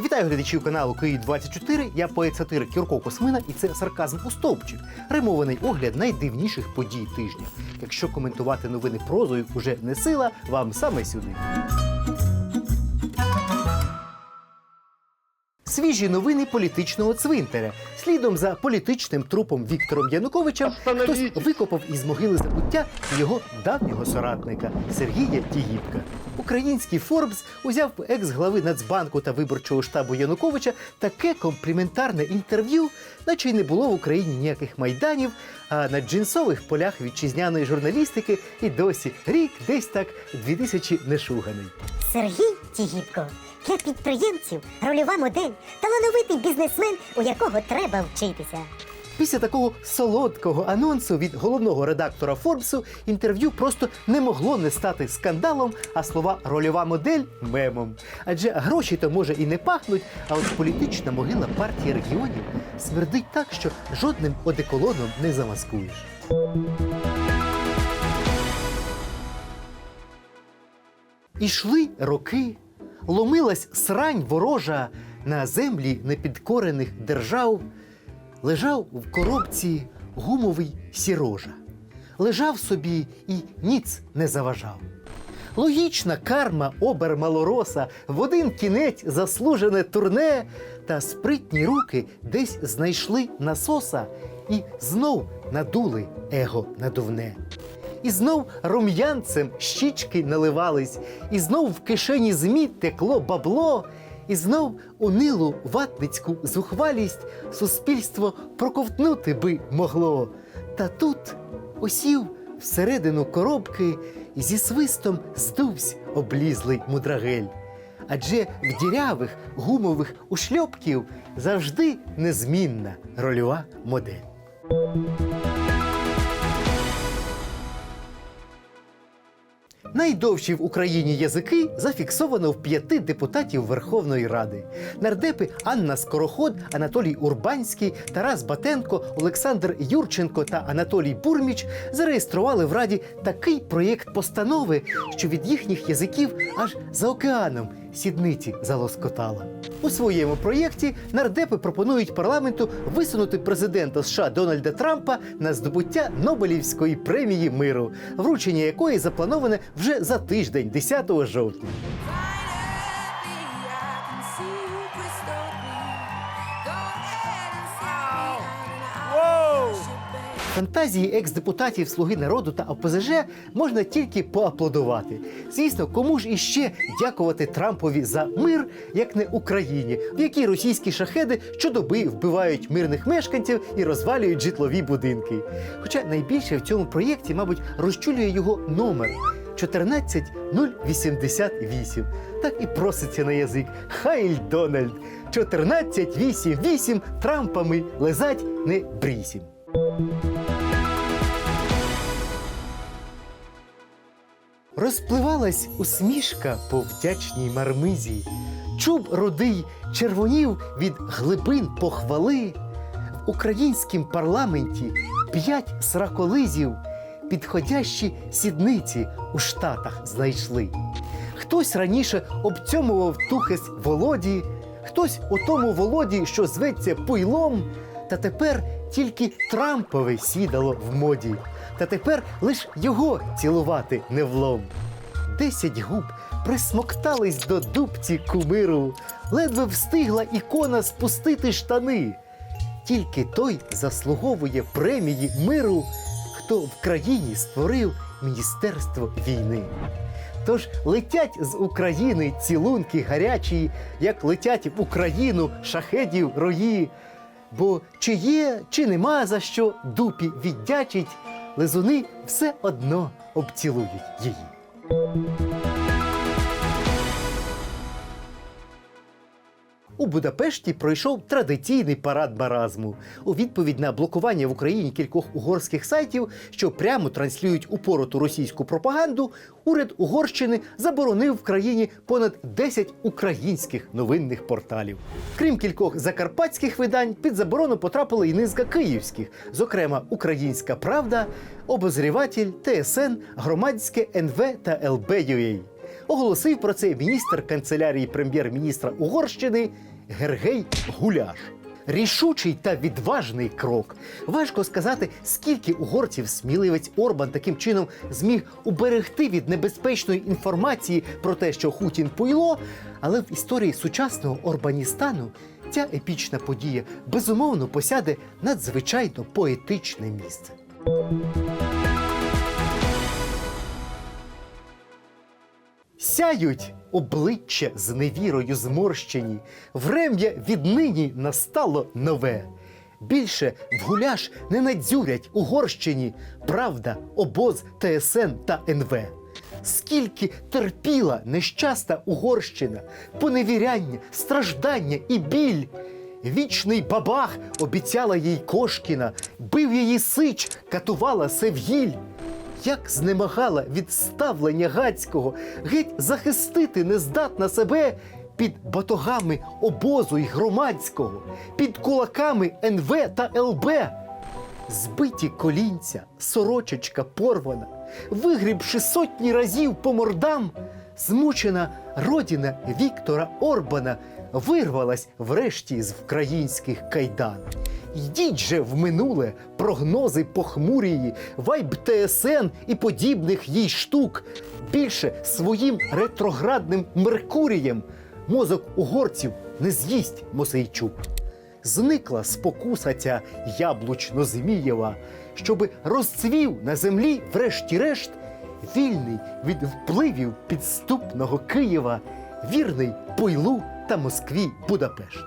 Вітаю глядачів каналу Київ 24 Я поет сатирик Кірко Космина, і це сарказм у стовпчик. Римований огляд найдивніших подій тижня. Якщо коментувати новини прозою уже не сила, вам саме сюди. Свіжі новини політичного цвинтаря. Слідом за політичним трупом Віктором Януковичем хтось викопав із могили забуття його давнього соратника Сергія Тігіпка. Український Форбс узяв екс-глави Нацбанку та виборчого штабу Януковича таке компліментарне інтерв'ю, наче й не було в Україні ніяких майданів, а на джинсових полях вітчизняної журналістики і досі рік десь так 2000 нешуганий. Сергій Тігіпко для підприємців рольова модель, талановитий бізнесмен, у якого треба вчитися. Після такого солодкого анонсу від головного редактора Форбсу інтерв'ю просто не могло не стати скандалом, а слова рольова модель мемом. Адже гроші то може і не пахнуть, а от політична могила партії регіонів смердить так, що жодним одеколоном не замаскуєш. Ішли роки, ломилась срань ворожа на землі непідкорених держав, лежав в коробці гумовий сірожа, лежав собі і ніц не заважав. Логічна карма обер малороса в один кінець заслужене турне, та спритні руки десь знайшли насоса і знов надули его надувне. І знов рум'янцем щічки наливались, і знов в кишені змі текло бабло, і знов унилу ватницьку зухвалість суспільство проковтнути би могло. Та тут осів всередину коробки і зі свистом здувсь облізлий мудрагель. Адже в дірявих гумових ушльопків завжди незмінна рольова модель. Найдовші в Україні язики зафіксовано в п'яти депутатів Верховної Ради. Нардепи Анна Скороход, Анатолій Урбанський, Тарас Батенко, Олександр Юрченко та Анатолій Бурміч зареєстрували в Раді такий проєкт постанови, що від їхніх язиків аж за океаном сідниці залоскотала. У своєму проєкті нардепи пропонують парламенту висунути президента США Дональда Трампа на здобуття Нобелівської премії миру, вручення якої заплановане вже за тиждень, 10 жовтня. Фантазії екс-депутатів Слуги народу та ОПЗЖ можна тільки поаплодувати. Звісно, кому ж іще дякувати Трампові за мир, як не Україні, в якій російські шахеди щодоби вбивають мирних мешканців і розвалюють житлові будинки. Хоча найбільше в цьому проєкті, мабуть, розчулює його номер. 14088. Так і проситься на язик. Хайль Дональд. 14888 Трампами лизать не брісім. Розпливалась усмішка по вдячній мармизі. Чуб рудий червонів від глибин похвали. В українськім парламенті п'ять сраколизів підходящі сідниці у штатах знайшли. Хтось раніше обцьомував тухес Володі, хтось у тому Володі, що зветься пуйлом, та тепер тільки Трампове сідало в моді, та тепер лиш його цілувати не влом. Десять губ присмоктались до дубці кумиру, ледве встигла ікона спустити штани. Тільки той заслуговує премії миру, хто в країні створив Міністерство війни. Тож летять з України цілунки гарячі, як летять в Україну шахедів рої. Бо чи є, чи нема за що дупі віддячить, лизуни все одно обцілують її. У Будапешті пройшов традиційний парад маразму у відповідь на блокування в Україні кількох угорських сайтів, що прямо транслюють упороту російську пропаганду. Уряд Угорщини заборонив в країні понад 10 українських новинних порталів. Крім кількох закарпатських видань, під заборону потрапили і низка київських, зокрема Українська Правда, Обозріватель, ТСН, Громадське НВ та ЛБ.UA. Оголосив про це міністр канцелярії прем'єр-міністра Угорщини Гергей Гуляш. Рішучий та відважний крок. Важко сказати, скільки угорців сміливець Орбан таким чином зміг уберегти від небезпечної інформації про те, що Хутін пойло, але в історії сучасного Орбаністану ця епічна подія безумовно посяде надзвичайно поетичне місце. Сяють обличчя з невірою зморщені, врем'я віднині настало нове. Більше в гуляш не надзюрять Угорщині правда, обоз, ТСН та НВ. Скільки терпіла нещаста Угорщина, поневіряння, страждання і біль. Вічний бабах обіцяла їй Кошкіна, бив її сич, катувала Севгіль. Як знемагала від ставлення гацького, геть захистити не здатна себе під батогами обозу й громадського, під кулаками НВ та ЛБ. Збиті колінця, сорочечка порвана, вигрібши сотні разів по мордам, змучена родина Віктора Орбана вирвалась врешті з українських кайдан. Йдіть же в минуле прогнози похмурії, вайб ТСН і подібних їй штук. Більше своїм ретроградним Меркурієм мозок угорців не з'їсть Мосейчук. Зникла спокуса ця яблучно-змієва, щоби розцвів на землі, врешті-решт, вільний від впливів підступного Києва, вірний Пойлу та Москві Будапешт.